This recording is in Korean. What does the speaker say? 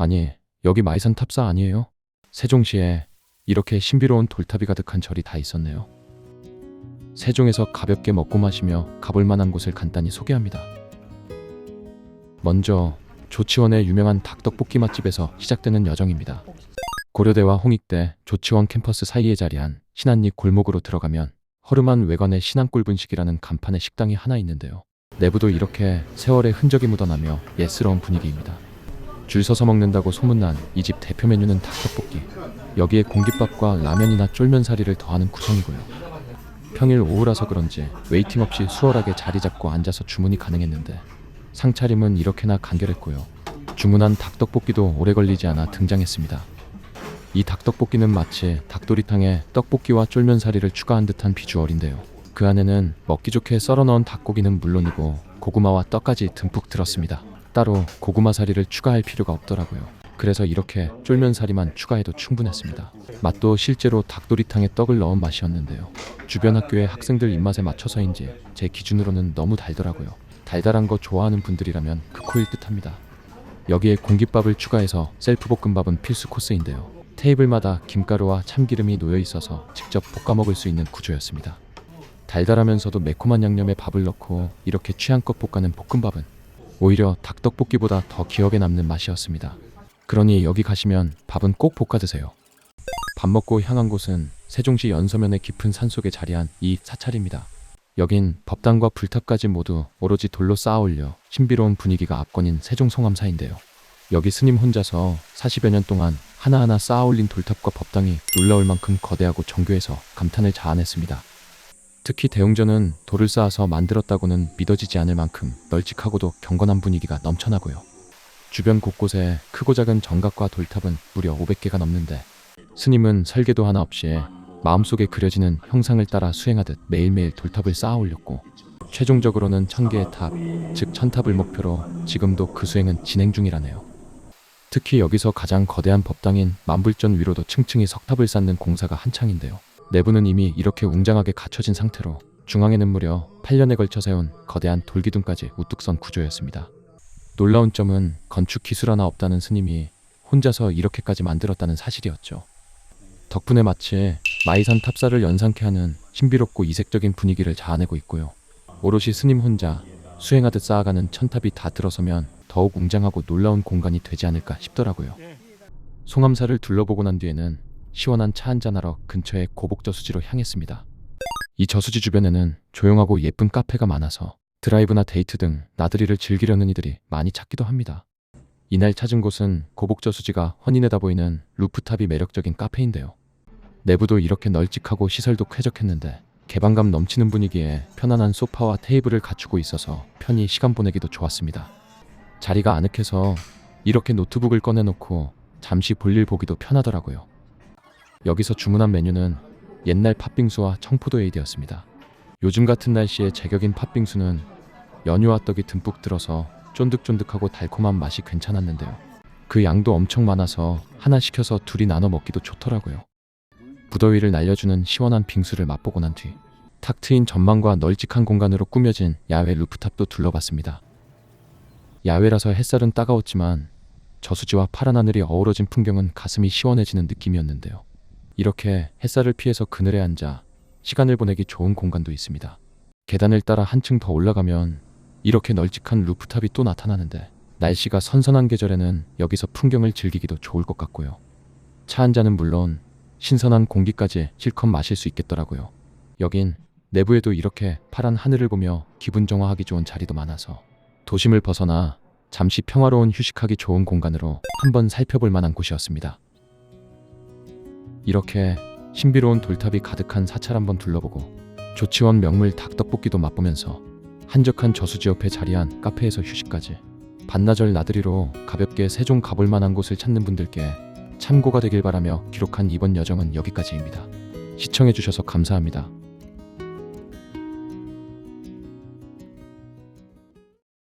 아니, 여기 마이산 탑사 아니에요? 세종시에 이렇게 신비로운 돌탑이 가득한 절이 다 있었네요. 세종에서 가볍게 먹고 마시며 가볼 만한 곳을 간단히 소개합니다. 먼저 조치원의 유명한 닭떡볶이 맛집에서 시작되는 여정입니다. 고려대와 홍익대 조치원 캠퍼스 사이에 자리한 신안리 골목으로 들어가면 허름한 외관의 신안골 분식이라는 간판의 식당이 하나 있는데요. 내부도 이렇게 세월의 흔적이 묻어나며 예스러운 분위기입니다. 줄 서서 먹는다고 소문난 이 집 대표 메뉴는 닭떡볶이. 여기에 공깃밥과 라면이나 쫄면사리를 더하는 구성이고요. 평일 오후라서 그런지 웨이팅 없이 수월하게 자리 잡고 앉아서 주문이 가능했는데 상차림은 이렇게나 간결했고요. 주문한 닭떡볶이도 오래 걸리지 않아 등장했습니다. 이 닭떡볶이는 마치 닭도리탕에 떡볶이와 쫄면사리를 추가한 듯한 비주얼인데요. 그 안에는 먹기 좋게 썰어 넣은 닭고기는 물론이고 고구마와 떡까지 듬뿍 들었습니다. 따로 고구마 사리를 추가할 필요가 없더라고요. 그래서 이렇게 쫄면 사리만 추가해도 충분했습니다. 맛도 실제로 닭도리탕에 떡을 넣은 맛이었는데요. 주변 학교의 학생들 입맛에 맞춰서인지 제 기준으로는 너무 달더라고요. 달달한 거 좋아하는 분들이라면 극호일 듯합니다. 여기에 공깃밥을 추가해서 셀프 볶음밥은 필수 코스인데요. 테이블마다 김가루와 참기름이 놓여 있어서 직접 볶아 먹을 수 있는 구조였습니다. 달달하면서도 매콤한 양념에 밥을 넣고 이렇게 취향껏 볶아낸 볶음밥은 오히려 닭떡볶이보다 더 기억에 남는 맛이었습니다. 그러니 여기 가시면 밥은 꼭 볶아 드세요. 밥 먹고 향한 곳은 세종시 연서면의 깊은 산속에 자리한 이 사찰입니다. 여긴 법당과 불탑까지 모두 오로지 돌로 쌓아 올려 신비로운 분위기가 압권인 세종 송암사인데요. 여기 스님 혼자서 40여 년 동안 하나하나 쌓아 올린 돌탑과 법당이 놀라울 만큼 거대하고 정교해서 감탄을 자아냈습니다. 특히 대웅전은 돌을 쌓아서 만들었다고는 믿어지지 않을 만큼 널찍하고도 경건한 분위기가 넘쳐나고요. 주변 곳곳에 크고 작은 정각과 돌탑은 무려 500개가 넘는데 스님은 설계도 하나 없이 마음속에 그려지는 형상을 따라 수행하듯 매일매일 돌탑을 쌓아 올렸고 최종적으로는 천개의 탑, 즉 천탑을 목표로 지금도 그 수행은 진행 중이라네요. 특히 여기서 가장 거대한 법당인 만불전 위로도 층층이 석탑을 쌓는 공사가 한창인데요. 내부는 이미 이렇게 웅장하게 갖춰진 상태로 중앙에는 무려 8년에 걸쳐 세운 거대한 돌기둥까지 우뚝 선 구조였습니다. 놀라운 점은 건축 기술 하나 없다는 스님이 혼자서 이렇게까지 만들었다는 사실이었죠. 덕분에 마치 마이산 탑사를 연상케 하는 신비롭고 이색적인 분위기를 자아내고 있고요. 오롯이 스님 혼자 수행하듯 쌓아가는 천탑이 다 들어서면 더욱 웅장하고 놀라운 공간이 되지 않을까 싶더라고요. 송암사를 둘러보고 난 뒤에는 시원한 차 한잔하러 근처의 고복 저수지로 향했습니다. 이 저수지 주변에는 조용하고 예쁜 카페가 많아서 드라이브나 데이트 등 나들이를 즐기려는 이들이 많이 찾기도 합니다. 이날 찾은 곳은 고복 저수지가 훤히 내다 보이는 루프탑이 매력적인 카페인데요. 내부도 이렇게 널찍하고 시설도 쾌적했는데 개방감 넘치는 분위기에 편안한 소파와 테이블을 갖추고 있어서 편히 시간 보내기도 좋았습니다. 자리가 아늑해서 이렇게 노트북을 꺼내놓고 잠시 볼일 보기도 편하더라고요. 여기서 주문한 메뉴는 옛날 팥빙수와 청포도 에이드였습니다. 요즘 같은 날씨에 제격인 팥빙수는 연유와 떡이 듬뿍 들어서 쫀득쫀득하고 달콤한 맛이 괜찮았는데요. 그 양도 엄청 많아서 하나 시켜서 둘이 나눠 먹기도 좋더라고요. 무더위를 날려주는 시원한 빙수를 맛보고 난 뒤 탁 트인 전망과 널찍한 공간으로 꾸며진 야외 루프탑도 둘러봤습니다. 야외라서 햇살은 따가웠지만 저수지와 파란 하늘이 어우러진 풍경은 가슴이 시원해지는 느낌이었는데요. 이렇게 햇살을 피해서 그늘에 앉아 시간을 보내기 좋은 공간도 있습니다. 계단을 따라 한층 더 올라가면 이렇게 널찍한 루프탑이 또 나타나는데 날씨가 선선한 계절에는 여기서 풍경을 즐기기도 좋을 것 같고요. 차 한 잔은 물론 신선한 공기까지 실컷 마실 수 있겠더라고요. 여긴 내부에도 이렇게 파란 하늘을 보며 기분 정화하기 좋은 자리도 많아서 도심을 벗어나 잠시 평화로운 휴식하기 좋은 공간으로 한번 살펴볼 만한 곳이었습니다. 이렇게 신비로운 돌탑이 가득한 사찰 한번 둘러보고 조치원 명물 닭떡볶이도 맛보면서 한적한 저수지 옆에 자리한 카페에서 휴식까지 반나절 나들이로 가볍게 세종 가볼 만한 곳을 찾는 분들께 참고가 되길 바라며 기록한 이번 여정은 여기까지입니다. 시청해주셔서 감사합니다.